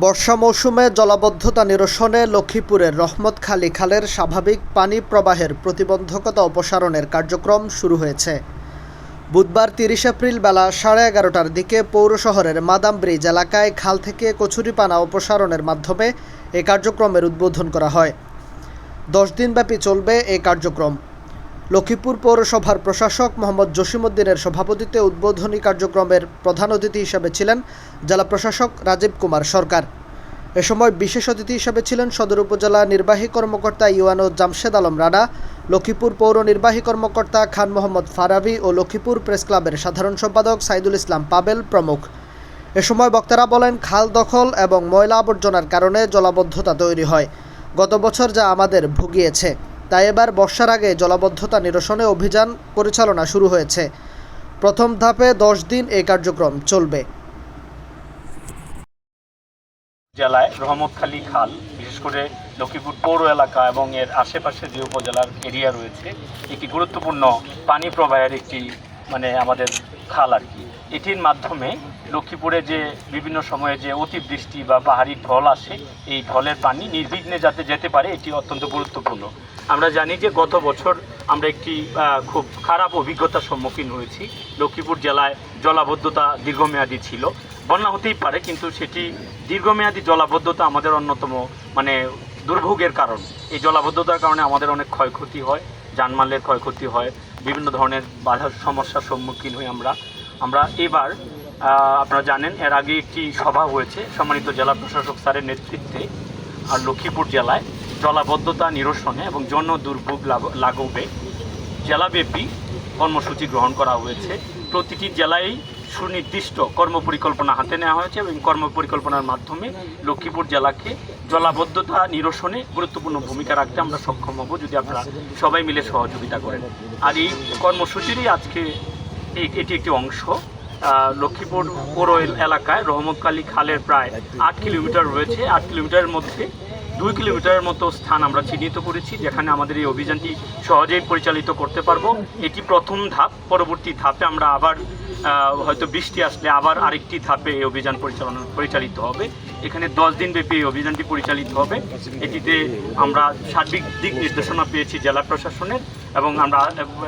বর্ষা মৌসুমে জলাবদ্ধতা নিরসনে লক্ষ্মীপুরের রহমতখালী খালের স্বাভাবিক পানি প্রবাহের প্রতিবন্ধকতা অপসারণের কার্যক্রম শুরু হয়েছে। বুধবার তিরিশ এপ্রিল বেলা সাড়ে এগারোটার দিকে পৌর শহরের মাদাম ব্রিজ এলাকায় খাল থেকে কচুরিপানা অপসারণের মাধ্যমে এই কার্যক্রমের উদ্বোধন করা হয়। দশ দিনব্যাপী চলবে এই কার্যক্রম। লক্ষ্মীপুর পৌরসভার প্রশাসক মোহাম্মদ জসিমউদ্দিনের সভাপতিত্বে উদ্বোধনী কার্যক্রমের প্রধান অতিথি হিসেবে ছিলেন জেলা প্রশাসক রাজীব কুমার সরকার। এ সময় বিশেষ অতিথি হিসেবে ছিলেন সদর উপজেলা নির্বাহী কর্মকর্তা ইউএনও জামশেদ আলম রানা, লক্ষ্মীপুর পৌর নির্বাহী কর্মকর্তা খান মোহাম্মদ ফারাবি ও লক্ষ্মীপুর প্রেস ক্লাবের সাধারণ সম্পাদক সাইদুল ইসলাম পাবেল প্রমুখ। এ সময় বক্তারা বলেন, খাল দখল এবং ময়লা আবর্জনার কারণে জলাবদ্ধতা তৈরি হয়। গত বছর যা আমাদের ভুগিয়েছে। তাই এবার বর্ষার আগে জলাবদ্ধতা নিরসনে অভিযান পরিচালনা শুরু হয়েছে। প্রথম ধাপে দশ দিন এই কার্যক্রম চলবে। জেলায় রহমতখালী খাল, বিশেষ করে লক্ষ্মীপুর পৌর এলাকা এবং এর আশেপাশে যে উপজেলার এরিয়া রয়েছে, একটি গুরুত্বপূর্ণ পানি প্রবাহের একটি মানে আমাদের খাল আর কি। এটির মাধ্যমে লক্ষ্মীপুরে যে বিভিন্ন সময়ে যে অতিবৃষ্টি বা পাহাড়ি ঢল আসে, এই ঢলের পানি নির্বিঘ্নে যাতে যেতে পারে, এটি অত্যন্ত গুরুত্বপূর্ণ। আমরা জানি যে গত বছর আমরা একটি খুব খারাপ অভিজ্ঞতার সম্মুখীন হয়েছি। লক্ষ্মীপুর জেলায় জলাবদ্ধতা দীর্ঘমেয়াদী ছিল। বন্যা হতেই পারে, কিন্তু সেটি দীর্ঘমেয়াদী জলাবদ্ধতা আমাদের অন্যতম মানে দুর্ভোগের কারণ। এই জলাবদ্ধতার কারণে আমাদের অনেক ক্ষয়ক্ষতি হয়, যানমালের ক্ষয়ক্ষতি হয় বিভিন্ন ধরনের বাধার সমস্যার সম্মুখীন হই আমরা। আমরা এবার আপনারা জানেন, এর আগে একটি সভা হয়েছে সম্মানিত জেলা প্রশাসক স্যারের নেতৃত্বে আর লক্ষ্মীপুর জেলায় জলাবদ্ধতা নিরসনে এবং জন্য দুর্ভোগ লাগবে জেলাব্যাপী কর্মসূচি গ্রহণ করা হয়েছে। প্রতিটি জেলায় সুনির্দিষ্ট কর্মপরিকল্পনা হাতে নেওয়া হয়েছে এবং কর্মপরিকল্পনার মাধ্যমে লক্ষ্মীপুর জেলাকে জলাবদ্ধতা নিরসনে গুরুত্বপূর্ণ ভূমিকা রাখতে আমরা সক্ষম হব যদি আপনারা সবাই মিলে সহযোগিতা করেন। আর এই কর্মসূচিরই আজকে এটি একটি অংশ। লক্ষ্মীপুর পৌর এলাকায় রহমতকালী খালের প্রায় আট কিলোমিটার রয়েছে। আট কিলোমিটারের মধ্যে দুই কিলোমিটারের মতো স্থান আমরা চিহ্নিত করেছি, যেখানে আমাদের এই অভিযানটি সহজেই পরিচালিত করতে পারব। এটি প্রথম ধাপ, পরবর্তী ধাপে আমরা আবার হয়তো বৃষ্টি আসলে আবার আরেকটি ধাপে এই অভিযান পরিচালনা, পরিচালিত হবে। এখানে দশ দিন ব্যাপী এই অভিযানটি পরিচালিত হবে। এটিতে আমরা সার্বিক দিক নির্দেশনা পেয়েছি জেলা প্রশাসনের এবং আমরা,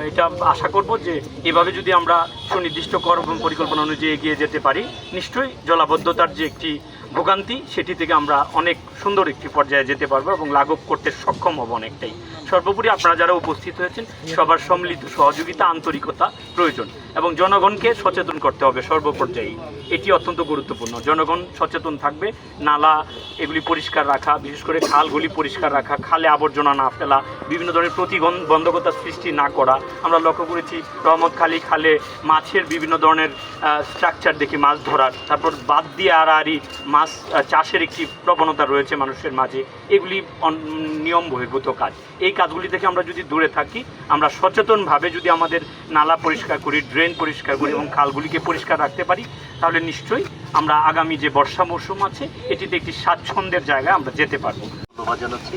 এটা আশা করব যে এভাবে যদি আমরা সুনির্দিষ্ট কর্ম পরিকল্পনা অনুযায়ী এগিয়ে যেতে পারি, নিশ্চয়ই জলাবদ্ধতার যে একটি ভোগান্তি, সেটি থেকে আমরা অনেক সুন্দর একটি পর্যায়ে যেতে পারব এবং লাঘব করতে সক্ষম হব অনেকটাই। সর্বোপরি আপনারা যারা উপস্থিত হয়েছেন, সবার সম্মিলিত সহযোগিতা, আন্তরিকতা প্রয়োজন এবং জনগণকে সচেতন করতে হবে সর্বপর্যায়ে এটি অত্যন্ত গুরুত্বপূর্ণ। জনগণ সচেতন থাকবে, নালা এগুলি পরিষ্কার রাখা, বিশেষ করে খালগুলি পরিষ্কার রাখা, খালে আবর্জনা না ফেলা, বিভিন্ন ধরনের প্রতিবন্ধকতা সৃষ্টি না করা। আমরা লক্ষ্য করেছি রহমতখালী খালে মাছের বিভিন্ন ধরনের স্ট্রাকচার দেখি মাছ ধরার, তারপর বাদ দিয়ে আড়াআড়ি মাছ চাষের একটি প্রবণতা রয়েছে মানুষের মাঝে। এগুলি নিয়ম বহির্ভূত কাজ। এই কাজগুলি থেকে আমরা যদি দূরে থাকি, আমরা সচেতনভাবে যদি আমাদের নালা পরিষ্কার করি ড্রেন পরিষ্কার করি এবং খালগুলিকে পরিষ্কার রাখতে পারি, তাহলে নিশ্চয়ই আমরা আগামী যে বর্ষা মৌসুম আছে, এটিতে একটি স্বাচ্ছন্দ্যের জায়গায় আমরা যেতে পারব। ধন্যবাদ জানাচ্ছি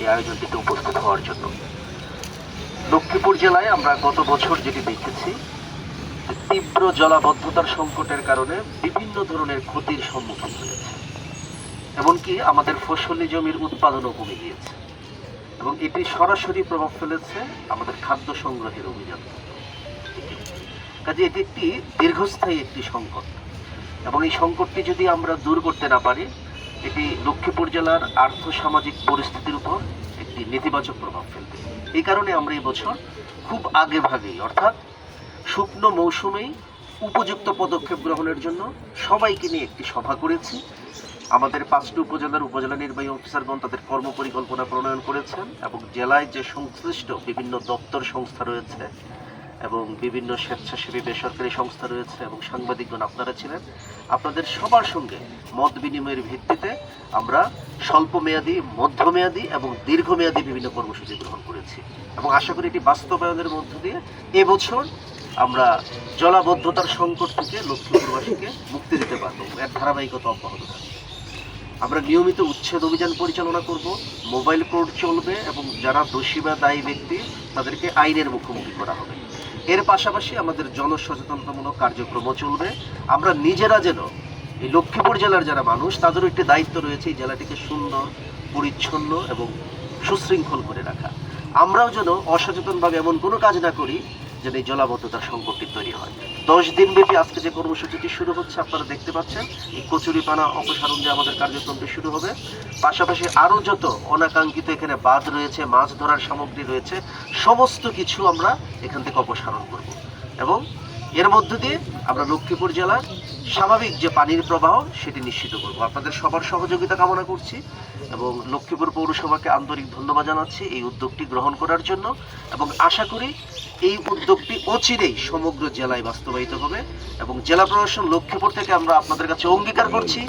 এই আয়োজনটিতে উপস্থিত হওয়ার জন্য। লক্ষ্মীপুর জেলায় আমরা গত বছর যেটি দেখেছি তীব্র জলাবদ্ধতার সংকটের কারণে বিভিন্ন ধরনের ক্ষতির সম্মুখীন হয়েছে। এমনকি আমাদের ফসলি জমির উৎপাদনও কমে গিয়েছে। এবং এটি সরাসরি প্রভাব ফেলেছে আমাদের খাদ্য সংগ্রহের অভিযান। কাজে এটি একটি দীর্ঘস্থায়ী একটি সংকট। এবং এই সংকটটি যদি আমরা দূর করতে না পারি, এটি লক্ষ্মীপুর জেলার আর্থ সামাজিক পরিস্থিতির উপর একটি নেতিবাচক প্রভাব ফেলবে। এই কারণে আমরা এই বছর খুব আগে ভাগেই, অর্থাৎ শুকনো মৌসুমেই উপযুক্ত পদক্ষেপ গ্রহণের জন্য সবাইকে নিয়ে একটি সভা করেছি। আমাদের পাঁচটি উপজেলার উপজেলা নির্বাহী অফিসারগণ তাদের কর্মপরিকল্পনা প্রণয়ন করেছেন এবং জেলায় যে সংশ্লিষ্ট বিভিন্ন দপ্তর সংস্থা রয়েছে এবং বিভিন্ন স্বেচ্ছাসেবী বেসরকারি সংস্থা রয়েছে এবং সাংবাদিকগণ আপনারা ছিলেন, আপনাদের সবার সঙ্গে মত বিনিময়ের ভিত্তিতে আমরা স্বল্পমেয়াদী, মধ্যমেয়াদী এবং দীর্ঘমেয়াদী বিভিন্ন কর্মসূচি গ্রহণ করেছি। এবং আশা করি এটি বাস্তবায়নের মধ্য দিয়ে এবছর আমরা জলাবদ্ধতার সংকট থেকে লক্ষ্মীপুরবাসীকে মুক্তি দিতে পারব এর ধারাবাহিকতা অব্যাহত থাকবে। আমরা নিয়মিত উচ্ছেদ অভিযান পরিচালনা করব, মোবাইল কোর্ট চলবে এবং যারা দোষী বা দায়ী ব্যক্তি, তাদেরকে আইনের মুখোমুখি করা হবে। এর পাশাপাশি আমাদের জনসচেতনতামূলক কার্যক্রমও চলবে। আমরা নিজেরা যেন এই লক্ষ্মীপুর জেলার যারা মানুষ, তাদেরও একটি দায়িত্ব রয়েছে এই জেলাটিকে সুন্দর, পরিচ্ছন্ন এবং সুশৃঙ্খল করে রাখা। আমরাও যেন অসচেতনভাবে এমন কোনো কাজ না করি এই জলাবদ্ধতার সংকটটি তৈরি হয়। দশ দিন ব্যাপী আজকে যে কর্মসূচিটি শুরু হচ্ছে, আপনারা দেখতে পাচ্ছেন, এই কচুরিপানা অপসারণ যে আমাদের কার্যক্রমটি শুরু হবে, পাশাপাশি আরও যত অনাকাঙ্ক্ষিত এখানে বাঁধ রয়েছে, মাছ ধরার সামগ্রী রয়েছে, সমস্ত কিছু আমরা এখান থেকে অপসারণ করব। এবং এর মধ্য দিয়ে আমরা লক্ষ্মীপুর জেলার স্বাভাবিক যে পানির প্রবাহ, সেটি নিশ্চিত করব। আপনাদের সবার সহযোগিতা কামনা করছি এবং লক্ষ্মীপুর পৌরসভাকে আন্তরিক ধন্যবাদ জানাচ্ছি এই উদ্যোগটি গ্রহণ করার জন্য এবং আশা করি এই উদ্যোগটি অচিরেই সমগ্র জেলায় বাস্তবায়িত হবে এবং জেলা প্রশাসন লক্ষ্মীপুর থেকে আমরা আপনাদের কাছে অঙ্গীকার করছি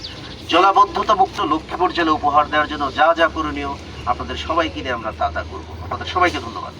জলাবদ্ধতা মুক্ত লক্ষ্মীপুর জেলা উপহার দেওয়ার জন্য যা যা করণীয় আপনাদের সবাইকে নিয়ে আমরা তা তা করব। আপনাদের সবাইকে ধন্যবাদ।